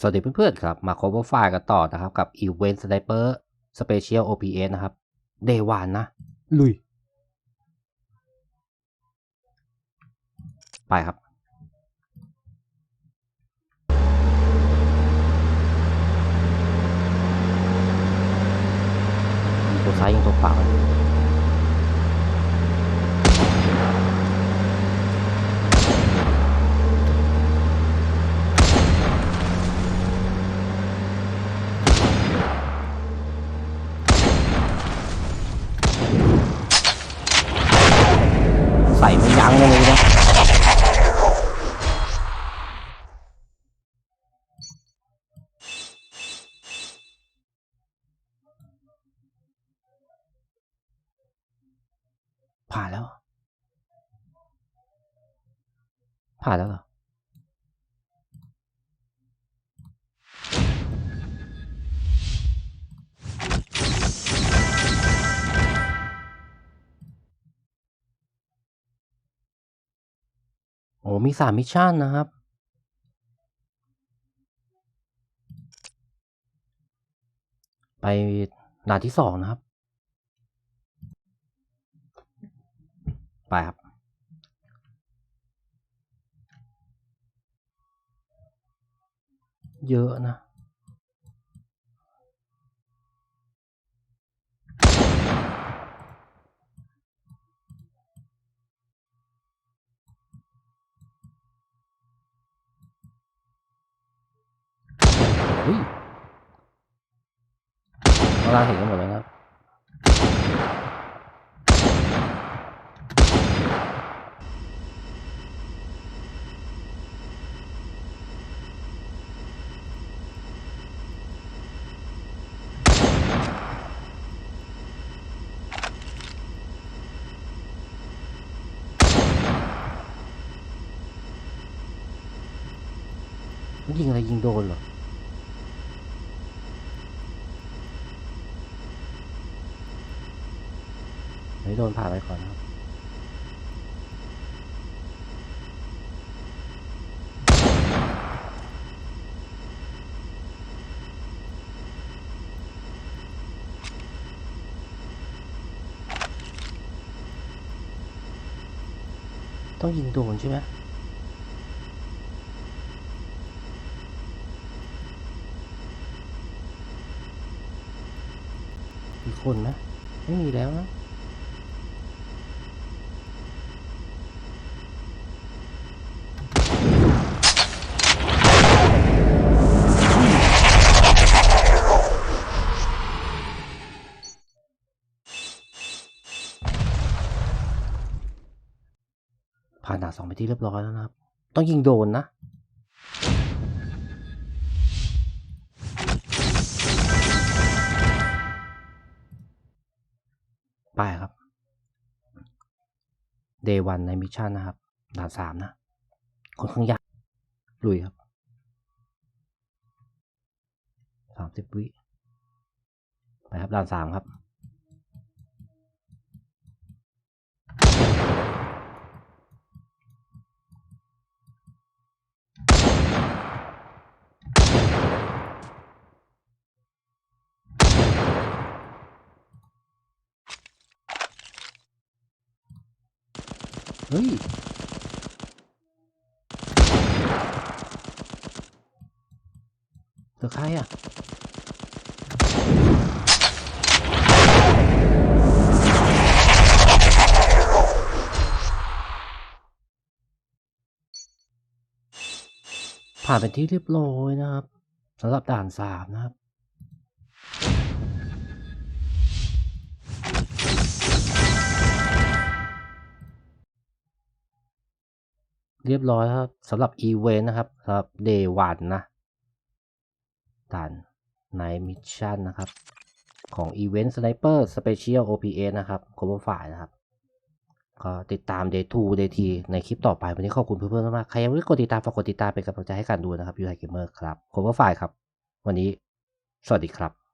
สวัสดีเพื่อนๆครับ มา cover ไฟล์กันต่อนะครับ กับ Event Sniper Special OPS นะครับ Day 1นะ ลุย ไปครับยิงตัวซ้ายยิงตัวขวา ใส่ไม่ยั้งเลยนะผ่านแล้วผ่านแล้วเหรอ โอ้มีสามมิชชั่นนะครับ ไปด่านที่สองนะครับ ไปครับ เยอะนะ เฮ้ยข้างล่างเห็นกันหมดเลยนะครับยิงอะไรยิงโดนเหรอ เฮ้โดนผ่านไปก่อนครับต้องยิงโดนใช่ไหมมีคนไหมไม่มีแล้วนะ ผ่านด่านสองไปที่เรียบร้อยแล้วนะครับ ต้องยิงโดนนะ ไปครับ Day 1ในมิชชั่นนะครับ ด่านสามนะคนข้างยากลุยครับสามสิบวิ ไปครับด่านสามครับ เฮ้ย เธอใครอะผ่านเป็นที่เรียบร้อยนะครับสำหรับด่านสามนะครับ เรียบร้อยครับสำหรับอีเวนต์นะครับสำหรับ day 1นนะด่านในมิชชั่นนะครับ ของ Event Sniper Special OPS นะครับ cover file นะครับ ก็ติดตาม day 2 day 3ในคลิปต่อไป วันนี้ขอบคุณเพื่อนๆมาก ใครยังไม่ได้กดติดตามฝากกดติดตามเป็นกำลังใจให้กันดูนะครับยูไทเกมเมอร์ครับ cover file ครับ วันนี้ สวัสดีครับ